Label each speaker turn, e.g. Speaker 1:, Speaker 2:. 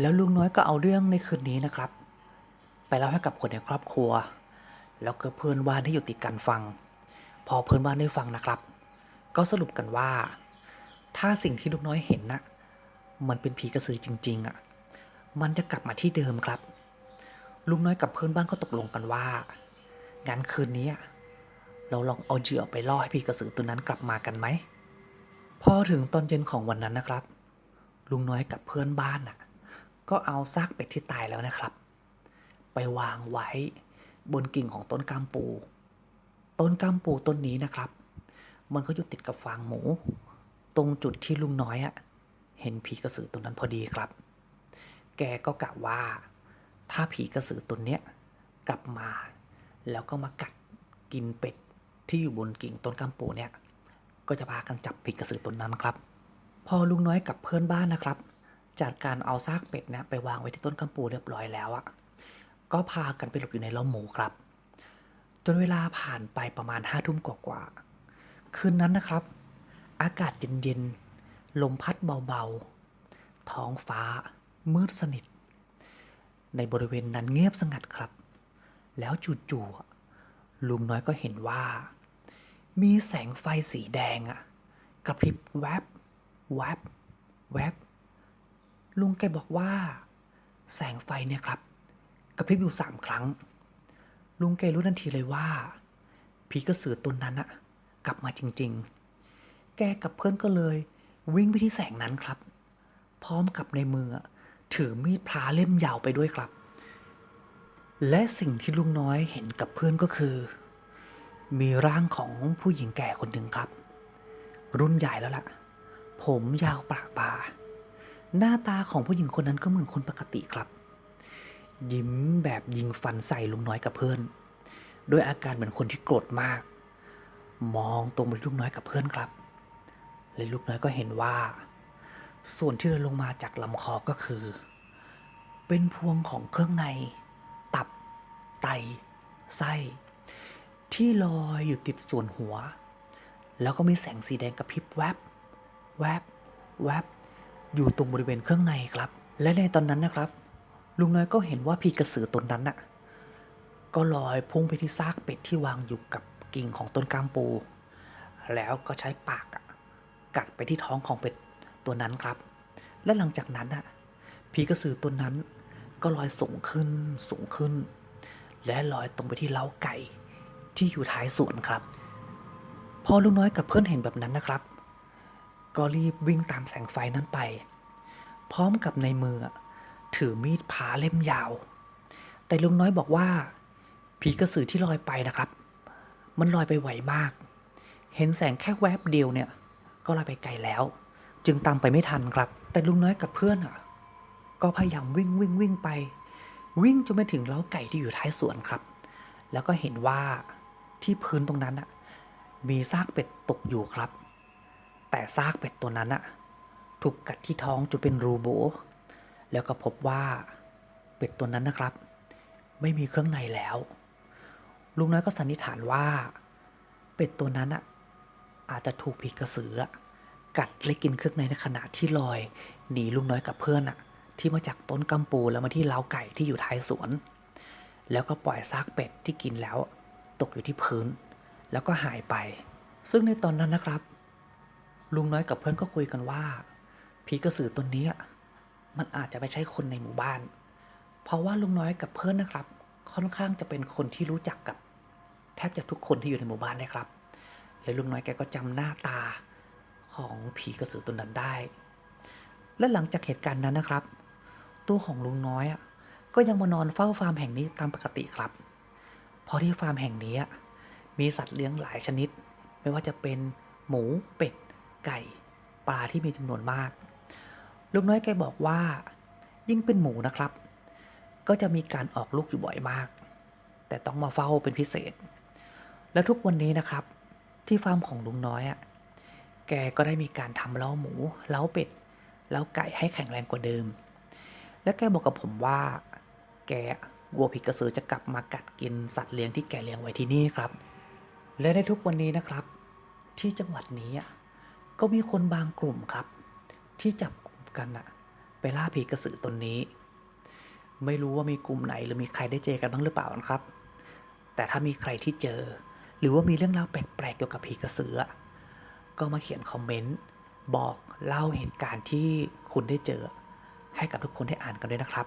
Speaker 1: แล้วลุงน้อยก็เอาเรื่องในคืนนี้นะครับ ไปเล่าให้กับคนในครอบครัว แล้วก็เพื่อนบ้านที่อยู่ติดกันฟัง พอเพื่อนบ้านได้ฟังนะครับ ก็สรุปกันว่า ถ้าสิ่งที่ลุงน้อยเห็นน่ะมันเป็นผีกระสือจริง ๆอะมันจะกลับมาที่เดิมครับ ลุงน้อยกับเพื่อนบ้านก็ตกลงกันว่างั้นคืนนี้เราลองเอาเหยื่อไปล่อให้ผีกระสือตัวนั้นกลับมากันไหมพอถึงตอนเย็นของวันนั้นนะครับ ลุงน้อยกับเพื่อนบ้านน่ะ ก็เอาซากเป็ดที่ตายแล้วนะครับ ไปวางไว้บนกิ่งของต้นกามปู ต้นกามปูต้นนี้นะครับ มันก็อยู่ติดกับฟางหมู ตรงจุดที่ลุงน้อยอะเห็นผีกระสือตัวนั้นพอดีครับ แกก็กะว่า ถ้าผีกระสือตัวเนี้ยกลับมา แล้วก็มากัดกินเป็ดที่อยู่บนกิ่งต้นกามปูเนี่ย ก็จะพากันจับผีกระสือตัวนั้นครับ พอลุงน้อยกับเพื่อนบ้านนะครับ จัดการเอาซากเป็ดเนะไปวางไว้ที่ต้นกำปูเรียบร้อยแล้วอะก็พากันไปหลบอยู่ในเล้าหมูครับ จนเวลาผ่านไปประมาณห้าทุ่มกว่าๆคืนนั้นนะครับ อากาศเย็นๆลมพัดเบาๆ ท้องฟ้า มืดสนิท ในบริเวณนั้นเงียบสงัดครับ แล้วจู่ๆลุงน้อยก็เห็นว่า มีแสงไฟสีแดงอะกระพริบแวบแวบแวบ ลุงแกบอกว่า แสงไฟเนี่ยครับกระพริบอยู่สามครั้ง ลุงแกรู้ทันทีเลยว่าผีกระสือตนนั้นอะกลับมาจริง ๆ แกกับเพื่อนก็เลย วิ่งไปที่แสงนั้นครับ พร้อมกับในมือถือมีดพลาเล่มยาวไปด้วยครับ และสิ่งที่ลุงน้อยเห็นกับเพื่อนก็คือ มีร่างของผู้หญิงแก่คนหนึ่งครับ รุ่นใหญ่แล้วล่ะ ผมยาวประบา หน้าตาของผู้หญิงคนนั้นก็เหมือนคนปกติครับ ยิ้มแบบยิงฟันใส่ลุงน้อยกับเพื่อนด้วยอาการเหมือนคนที่โกรธมาก มองตรงไปที่ลุงน้อยกับเพื่อนครับและลูกน้อยก็เห็นว่า ส่วนที่เดินลงมาจากลำคอก็คือ เป็นพวงของเครื่องใน ตับ ไต ไส้ ที่ลอยอยู่ติดส่วนหัว แล้วก็มีแสงสีแดงกระพริบแวบ แวบ แวบ อยู่ตรงบริเวณเครื่องในครับ และในตอนนั้นนะครับ ลุงน้อยก็เห็นว่าผีกระสือตนนั้นน่ะ ก็ลอยพุ่งไปที่ซากเป็ดที่วางอยู่กับกิ่งของต้นกามปู แล้วก็ใช้ปากกัดไปที่ท้องของเป็ดตัวนั้นครับ และหลังจากนั้นน่ะผีกระสือตัวนั้นก็ลอยสูงขึ้นสูงขึ้น และลอยตรงไปที่เล้าไก่ที่อยู่ท้ายสวนครับ พอลุงน้อยกับเพื่อนเห็นแบบนั้นนะครับ ก็รีบวิ่งตามแสงไฟนั้นไป พร้อมกับในมือ ถือมีดผาเล่มยาว แต่ลุงน้อยบอกว่า ผีกระสือที่ลอยไปนะครับ มันลอยไปไวมาก เห็นแสงแค่แวบเดียวเนี่ย ก็ลอยไปไกลแล้ว จึงตามไปไม่ทันครับ แต่ลุงน้อยกับเพื่อนอะ ก็พยายามวิ่งวิ่งวิ่งไป วิ่งจนไปถึงเล้าไก่ที่อยู่ท้ายสวนครับ แล้วก็เห็นว่าที่พื้นตรงนั้นอะ มีซากเป็ดตกอยู่ครับ แต่ซากเป็ดตัวนั้นอะถูกกัดที่ท้องจนเป็นรูโบ แล้วก็พบว่าเป็ดตัวนั้นนะครับ ไม่มีเครื่องในแล้ว ลุงน้อยก็สันนิษฐานว่า เป็ดตัวนั้นอะอาจจะถูกผีกระสือกัดและกินเครื่องในในขณะที่ลอย หนีลุงน้อยกับเพื่อนอะที่มาจากต้นกำปูแล้วมาที่เล้าไก่ที่อยู่ท้ายสวน แล้วก็ปล่อยซากเป็ดที่กินแล้ว ตกอยู่ที่พื้น แล้วก็หายไป ซึ่งในตอนนั้นนะครับ ลุงน้อยกับเพื่อนก็คุยกันว่าผีกระสือตนนี้มันอาจจะไม่ใช่คนในหมู่บ้าน เพราะว่าลุงน้อยกับเพื่อนนะครับ ค่อนข้างจะเป็นคนที่รู้จักกับ แทบจะทุกคนที่อยู่ในหมู่บ้านเลยครับ และลุงน้อยแกก็จำหน้าตาของผีกระสือตนนั้นได้ และหลังจากเหตุการณ์นั้นนะครับ ตัวของลุงน้อยก็ยังมานอนเฝ้าฟาร์มแห่งนี้ตามปกติครับเพราะที่ฟาร์มแห่งนี้มีสัตว์เลี้ยงหลายชนิด ไม่ว่าจะเป็นหมูเป็ด ไก่ ปลาที่มีจำนวนมาก ลุงน้อยแกบอกว่า ยิ่งเป็นหมูนะครับ ก็จะมีการออกลูกอยู่บ่อยมาก แต่ต้องมาเฝ้าเป็นพิเศษ และทุกวันนี้นะครับ ที่ฟาร์มของลุงน้อยอะ่ะแกก็ได้มีการทำเล้าหมู เล้าเป็ด เล้าไก่ให้แข็งแรงกว่าเดิม และแกบอกกับผมว่า แกกลัวผีกระสือจะกลับมากัดกินสัตว์เลี้ยงที่แกเลี้ยงไว้ที่นี่ครับ และในทุกวันนี้นะครับ ที่จังหวัดนี้อะ ก็มีคนบางกลุ่มครับ ที่จับกลุ่มกันอะไปล่าผีกระสือตนนี้ ไม่รู้ว่ามีกลุ่มไหนหรือมีใครได้เจอกันบ้างหรือเปล่านะครับ แต่ถ้ามีใครที่เจอ หรือว่ามีเรื่องราวแปลกๆเกี่ยวกับผีกระสือ ก็มาเขียนคอมเมนต์บอกเล่าเหตุการณ์ที่คุณได้เจอ ให้กับทุกคนได้อ่านกันด้วยนะครับ